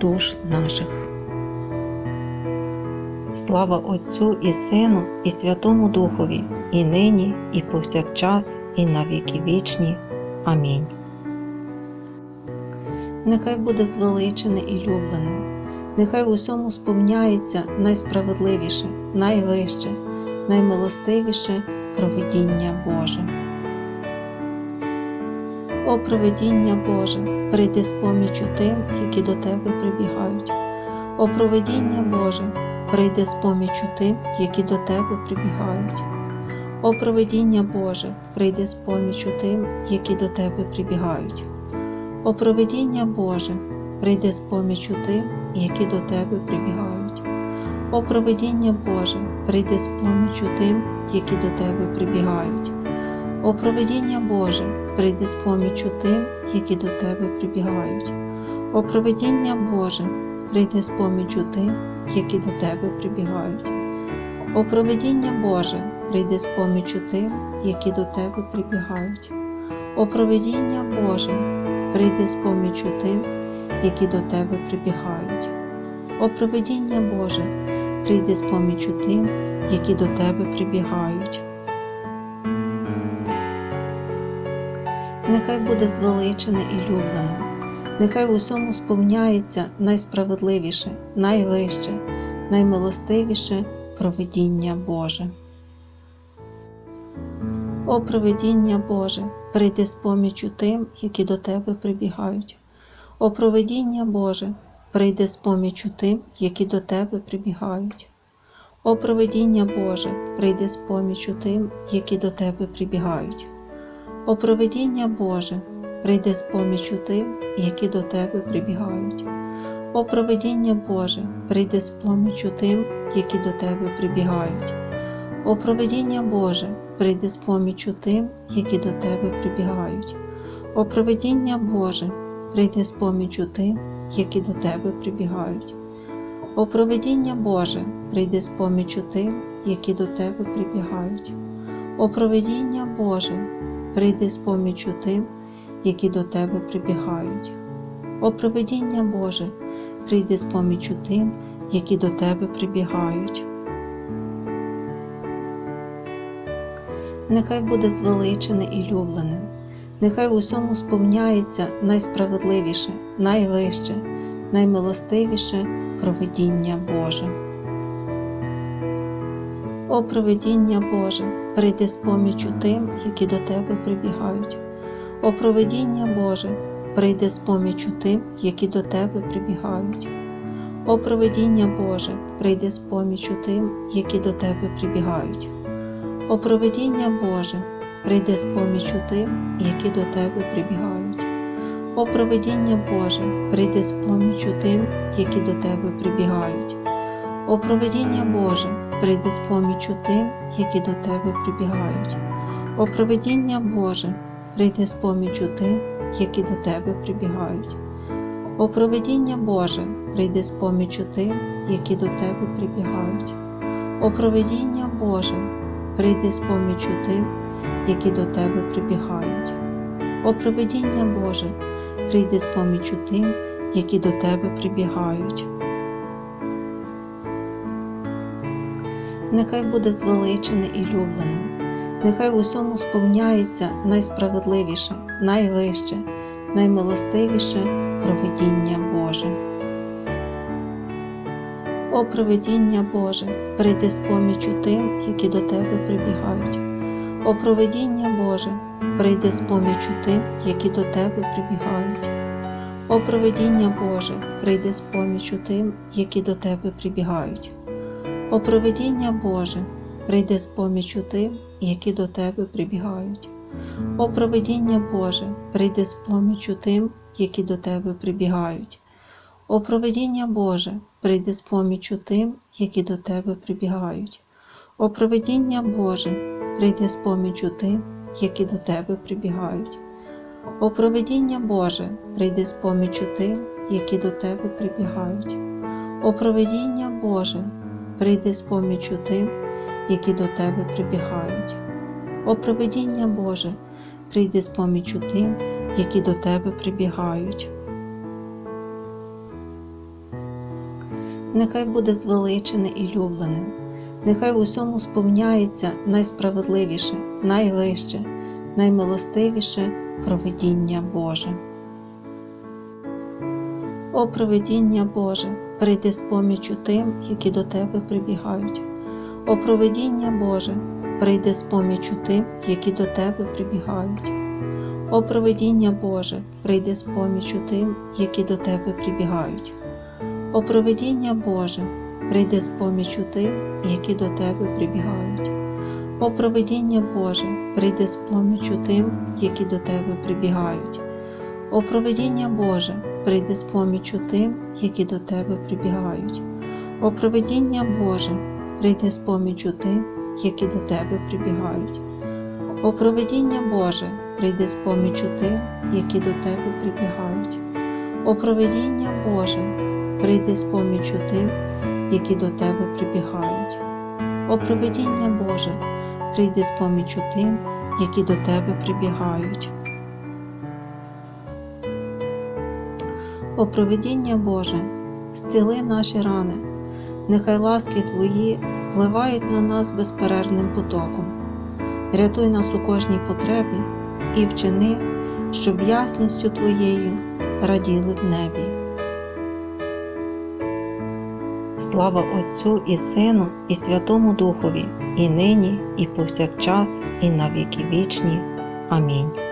душ наших. Слава Отцю і Сину, і Святому Духові, і нині, і повсякчас, і на віки вічні. Амінь. Нехай буде звеличене і люблене, нехай в усьому сповняється найсправедливіше, найвище, наймилостивіше провидіння Боже. О провидіння Боже, прийди з помічю тим, які до Тебе прибігають. О провидіння Боже, прийди з помічю тим, які до Тебе прибігають. О провидіння Боже, прийди з помічю тим, які до Тебе прибігають. О провидіння Боже, прийди з помічю тим, які до Тебе прибігають. О провидіння Боже, прийди з помічю тим, які до Тебе прибігають. О провидіння Боже, прийди з помічю тим, які до Тебе прибігають. О провидіння Боже, прийди з помічю тим, які до Тебе прибігають. О провидіння Боже, прийди з помічю тим, які до Тебе прибігають. О провидіння Боже, прийди з помічю тим, які до Тебе прибігають. О провидіння Боже, прийди з помічю тим, які до Тебе прибігають. Нехай буде звеличене і люблене, нехай в усьому сповняється найсправедливіше, найвище, наймилостивіше провидіння Боже. О провидіння Боже, прийди з помічю тим, які до Тебе прибігають. О провидіння Боже, прийди з помічю тим, які до Тебе прибігають. О провидіння Боже, прийди з помічю тим, які до Тебе прибігають. О провидіння Боже, прийди з помічю тим, які до Тебе прибігають. О провидіння Боже, прийди з помічю тим, які до Тебе прибігають. О провидіння Боже, прийди з помічю тим, які до Тебе прибігають. О провидіння Боже, прийди з помічю тим, які до Тебе прибігають. О провидіння Боже, прийди з помічю тим, які до Тебе прибігають. О провидіння Боже, прийди з помічю тим, які до Тебе прибігають. О провидіння Боже, прийди з помічю тим, які до Тебе прибігають. Нехай буде звеличене і люблене, нехай усьому сповняється найсправедливіше, найвище, наймилостивіше провидіння Боже. О провидіння Боже, прийди з помічю тим, які до Тебе прибігають. О провидіння Боже, прийди з помічю тим, які до Тебе прибігають. О провидіння Боже, прийди з помічю тим, які до Тебе прибігають. О провидіння Боже, прийди з помічю тим, які до Тебе прибігають. О провидіння Боже, прийди з помічю тим, які до Тебе прибігають. О провидіння Боже, прийди з помічю тим, які до Тебе прибігають. О провидіння Боже, прийди з помічю тим, які до Тебе прибігають. О провидіння Боже, прийди з помічю тим, які до Тебе прибігають. О провидіння Боже, прийди з помічю тим, які до Тебе прибігають. О провидіння Боже, прийди з помічю тим, які до Тебе прибігають. Нехай буде звеличене і люблене, нехай в усьому сповняється найсправедливіше, найвище, наймилостивіше провидіння Боже. О провидіння Боже, прийди з поміччю тим, які до Тебе прибігають. О провидіння Боже, прийди з поміччю тим, які до Тебе прибігають. О провидіння Боже, прийди з поміччю тим, які до Тебе прибігають. О провидіння Боже, прийди з поміччю тим, які до Тебе прибігають. О провидіння Боже, прийди з поміччю тим, які до Тебе прибігають. О провидіння Боже, прийди з поміччю тим, які до Тебе прибігають. О провидіння Боже, прийди з поміччю тим, які до Тебе прибігають. О провидіння Боже, прийди з поміччю тим, які до Тебе прибігають. О провидіння Боже, прийди з поміччю тим, які до Тебе прибігають. О провидіння Боже, прийди з поміччю тим, які до Тебе прибігають. Нехай буде звеличене і любленим, нехай в усьому сповняється найсправедливіше, найвище, наймилостивіше провидіння Боже. О провидіння Боже, прийди з поміччю тим, які до Тебе прибігають. О провидіння Боже, прийди з поміччю тим, які до Тебе прибігають. О провидіння Боже, прийди з поміччю тим, які до Тебе прибігають. О провидіння Боже, прийди з поміччю тим, які до Тебе прибігають. О провидіння Боже, прийди з поміччю тим, які до Тебе прибігають. О провидіння Боже, прийди з поміччю тим, які до Тебе прибігають. О провидіння Боже, прийди з поміччю тим, які до Тебе прибігають. О провидіння Боже, прийди з поміччю тим, які до Тебе прибігають. О провидіння Боже, прийди з поміччю тим, які до Тебе прибігають. О провидіння Боже, прийди з поміччю тим, які до Тебе прибігають. О провидіння Боже, зціли наші рани, нехай ласки Твої спливають на нас безперервним потоком. Рятуй нас у кожній потребі і вчини, щоб ясністю Твоєю раділи в небі. Слава Отцю і Сину, і Святому Духові, і нині, і повсякчас, і на віки вічні. Амінь.